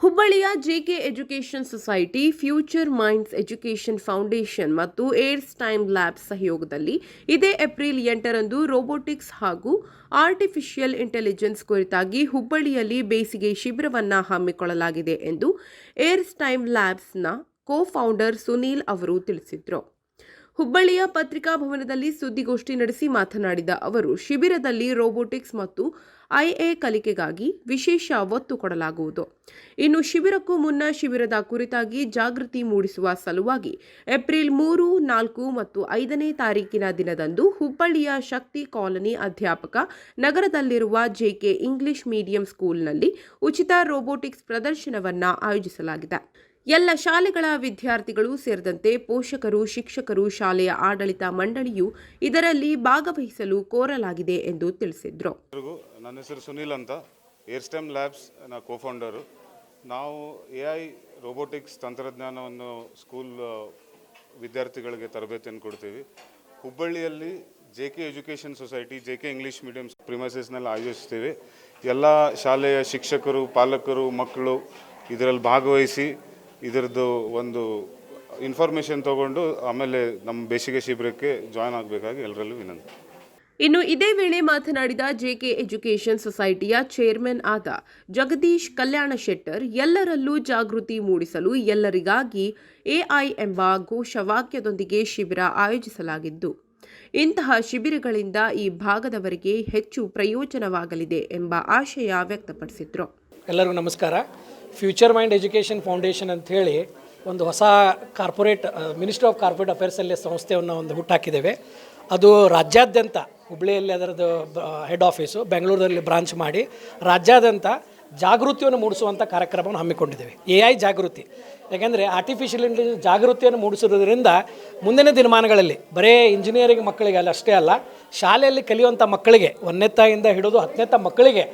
ಹುಬ್ಬಳ್ಳಿಯ JK education society future minds education foundation ಮತ್ತು ಏರ್ಸ್ time lab ಸಹಯೋಗದಲ್ಲಿ ಇದೇ ಏಪ್ರಿಲ್ ಎಂಟರಂದು ರೋಬೋಟಿಕ್ಸ್ ಹಾಗೂ ಆರ್ಟಿಫಿಷಿಯಲ್ ಇಂಟೆಲಿಜೆನ್ಸ್ ಕುರಿತಾಗಿ ಹುಬ್ಬಳ್ಳಿಯಲ್ಲಿ ಬೇಸಿಗೆ ಶಿಬಿರವನ್ನು ಹಮ್ಮಿಕೊಳ್ಳಲಾಗಿದೆ ಎಂದು ಏರ್ಸ್ ಟೈಮ್ ಲ್ಯಾಬ್ಸ್ನ ಕೋ ಫೌಂಡರ್ ಸುನೀಲ್ ಅವರು ತಿಳಿಸಿದರು. ಹುಬ್ಬಳ್ಳಿಯ ಪತ್ರಿಕಾ ಭವನದಲ್ಲಿ ಸುದ್ದಿಗೋಷ್ಠಿ ನಡೆಸಿ ಮಾತನಾಡಿದ ಅವರು, ಶಿಬಿರದಲ್ಲಿ ರೋಬೋಟಿಕ್ಸ್ ಮತ್ತು ಐಎ ಕಲಿಕೆಗಾಗಿ ವಿಶೇಷ ಒತ್ತು ಕೊಡಲಾಗುವುದು. ಇನ್ನು ಶಿಬಿರಕ್ಕೂ ಮುನ್ನ ಶಿಬಿರದ ಕುರಿತಾಗಿ ಜಾಗೃತಿ ಮೂಡಿಸುವ ಸಲುವಾಗಿ ಏಪ್ರಿಲ್ ಮೂರು, ನಾಲ್ಕು ಮತ್ತು ಐದನೇ ತಾರೀಕಿನ ದಿನದಂದು ಹುಬ್ಬಳ್ಳಿಯ ಶಕ್ತಿ ಕಾಲನಿ ಅಧ್ಯಾಪಕ ನಗರದಲ್ಲಿರುವ ಜೆಕೆ ಇಂಗ್ಲಿಷ್ ಮೀಡಿಯಂ ಸ್ಕೂಲ್ನಲ್ಲಿ ಉಚಿತ ರೋಬೋಟಿಕ್ಸ್ ಪ್ರದರ್ಶನವನ್ನು ಆಯೋಜಿಸಲಾಗಿದೆ. ಎಲ್ಲ ಶಾಲೆಗಳ ವಿದ್ಯಾರ್ಥಿಗಳು ಸೇರಿದಂತೆ ಪೋಷಕರು, ಶಿಕ್ಷಕರು, ಶಾಲೆಯ ಆಡಳಿತ ಮಂಡಳಿಯು ಇದರಲ್ಲಿ ಭಾಗವಹಿಸಲು ಕೋರಲಾಗಿದೆ ಎಂದು ತಿಳಿಸಿದರು. ನನ್ನ ಹೆಸರು ಸುನೀಲ್ ಅಂತ. ಏರ್ಸ್ಟೆಮ್ ಲ್ಯಾಬ್ಸ್ನ ಕೋಫೌಂಡರು ನಾವು ಎ ಐ ರೋಬೋಟಿಕ್ಸ್ ತಂತ್ರಜ್ಞಾನವನ್ನು ಸ್ಕೂಲ್ ವಿದ್ಯಾರ್ಥಿಗಳಿಗೆ ತರಬೇತಿಯನ್ನು ಕೊಡ್ತೀವಿ. ಹುಬ್ಬಳ್ಳಿಯಲ್ಲಿ J K education society J K English medium ಪ್ರಿಮೈಸಸ್ನಲ್ಲಿ ಆಯೋಜಿಸ್ತೀವಿ. ಎಲ್ಲ ಶಾಲೆಯ ಶಿಕ್ಷಕರು, ಪಾಲಕರು, ಮಕ್ಕಳು ಇದರಲ್ಲಿ ಭಾಗವಹಿಸಿ ಇದರದ್ದು ಒಂದು ಇನ್ಫಾರ್ಮೇಷನ್ ತಗೊಂಡು ಆಮೇಲೆ ನಮ್ಮ ಬೇಸಿಗೆ ಶಿಬಿರಕ್ಕೆ ಜಾಯ್ನ್ ಆಗಬೇಕಾಗಿ ಎಲ್ಲರಲ್ಲೂ ವಿನಂತಿ. ಇನ್ನು ಇದೇ ವೇಳೆ ಮಾತನಾಡಿದ ಜೆಕೆ ಎಜುಕೇಷನ್ ಸೊಸೈಟಿಯ ಚೇರ್ಮನ್ ಆದ ಜಗದೀಶ್ ಕಲ್ಯಾಣ ಶೆಟ್ಟರ್ ಎಲ್ಲರಲ್ಲೂ ಜಾಗೃತಿ ಮೂಡಿಸಲು ಎಲ್ಲರಿಗಾಗಿ ಎಐ ಎಂಬ ಘೋಷವಾಕ್ಯದೊಂದಿಗೆ ಶಿಬಿರ ಆಯೋಜಿಸಲಾಗಿದ್ದು ಇಂತಹ ಶಿಬಿರಗಳಿಂದ ಈ ಭಾಗದವರಿಗೆ ಹೆಚ್ಚು ಪ್ರಯೋಜನವಾಗಲಿದೆ ಎಂಬ ಆಶಯ ವ್ಯಕ್ತಪಡಿಸಿದರು. ಎಲ್ಲರಿಗೂ ನಮಸ್ಕಾರ. ಫ್ಯೂಚರ್ ಮೈಂಡ್ ಎಜುಕೇಷನ್ ಫೌಂಡೇಶನ್ ಅಂತ ಹೇಳಿ ಒಂದು ಹೊಸ ಕಾರ್ಪೊರೇಟ್ ಮಿನಿಸ್ಟ್ರಿ ಆಫ್ ಕಾರ್ಪೊರೇಟ್ ಅಫೇರ್ಸಲ್ಲಿ ಸಂಸ್ಥೆಯನ್ನು ಒಂದು ಹುಟ್ಟಾಕಿದ್ದೇವೆ. ಅದು ರಾಜ್ಯಾದ್ಯಂತ ಹುಬ್ಳಿಯಲ್ಲಿ ಅದರದ್ದು ಹೆಡ್ ಆಫೀಸು ಬೆಂಗಳೂರಲ್ಲಿ ಬ್ರಾಂಚ್ ಮಾಡಿ ರಾಜ್ಯಾದ್ಯಂತ ಜಾಗೃತಿಯನ್ನು ಮೂಡಿಸುವಂಥ ಕಾರ್ಯಕ್ರಮವನ್ನು ಹಮ್ಮಿಕೊಂಡಿದ್ದೇವೆ. ಎ ಐ ಜಾಗೃತಿ. ಯಾಕೆಂದರೆ ಆರ್ಟಿಫಿಷಿಯಲ್ ಇಂಟೆಲಿಜೆನ್ಸ್ ಜಾಗೃತಿಯನ್ನು ಮೂಡಿಸಿರೋದ್ರಿಂದ ಮುಂದಿನ ದಿನಮಾನಗಳಲ್ಲಿ ಬರೇ ಇಂಜಿನಿಯರಿಂಗ್ ಮಕ್ಕಳಿಗೆ ಅಲ್ಲ ಅಷ್ಟೇ ಅಲ್ಲ, ಶಾಲೆಯಲ್ಲಿ ಕಲಿಯುವಂಥ ಮಕ್ಕಳಿಗೆ ಒಂದನೇತ್ತಾಯಿಂದ ಹಿಡಿದು ಹತ್ತನೇತ್ತ ಮಕ್ಕಳಿಗೆ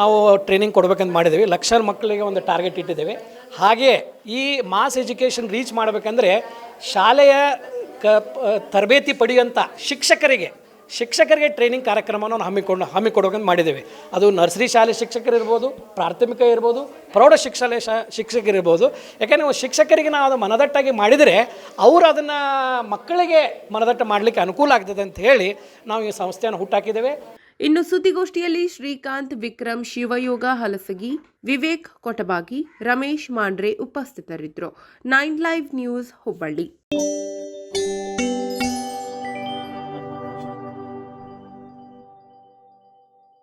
ನಾವು ಟ್ರೈನಿಂಗ್ ಕೊಡಬೇಕಂತ ಮಾಡಿದ್ದೀವಿ. ಲಕ್ಷ ಮಕ್ಕಳಿಗೆ ಒಂದು ಟಾರ್ಗೆಟ್ ಇಟ್ಟಿದ್ದೇವೆ. ಹಾಗೆ ಈ ಮಾಸ್ ಎಜುಕೇಷನ್ ರೀಚ್ ಮಾಡಬೇಕಂದ್ರೆ ಶಾಲೆಯ ಕ ತರಬೇತಿ ಪಡೆಯುವಂಥ ಶಿಕ್ಷಕರಿಗೆ ಶಿಕ್ಷಕರಿಗೆ ಟ್ರೈನಿಂಗ್ ಕಾರ್ಯಕ್ರಮವನ್ನು ಹಮ್ಮಿಕೊಂಡು ಹಮ್ಮಿಕೊಡೋಕಂತ ಮಾಡಿದ್ದೇವೆ. ಅದು ನರ್ಸರಿ ಶಾಲೆ ಶಿಕ್ಷಕರು ಇರ್ಬೋದು, ಪ್ರಾಥಮಿಕ ಇರ್ಬೋದು, ಪ್ರೌಢ ಶಿಕ್ಷಾಲಯ ಶಾ ಶಿಕ್ಷಕರಿರ್ಬೋದು ಯಾಕೆಂದರೆ ಶಿಕ್ಷಕರಿಗೆ ನಾವು ಅದು ಮನದಟ್ಟಾಗಿ ಮಾಡಿದರೆ ಅವರು ಅದನ್ನು ಮಕ್ಕಳಿಗೆ ಮನದಟ್ಟು ಮಾಡಲಿಕ್ಕೆ ಅನುಕೂಲ ಆಗ್ತದೆ ಅಂತ ಹೇಳಿ ನಾವು ಈ ಸಂಸ್ಥೆಯನ್ನು ಹುಟ್ಟಾಕಿದ್ದೇವೆ. ಇನ್ನು ಸುದ್ದಿಗೋಷ್ಠಿಯಲ್ಲಿ ಶ್ರೀಕಾಂತ್, ವಿಕ್ರಮ್, ಶಿವಯೋಗ, ಹಲಸಗಿ, ವಿವೇಕ್, ಕೊಟಬಾಗಿ, ರಮೇಶ್ ಮಾಂಡ್ರೆ ಉಪಸ್ಥಿತರಿದ್ದರು. Nine live news Hubballi.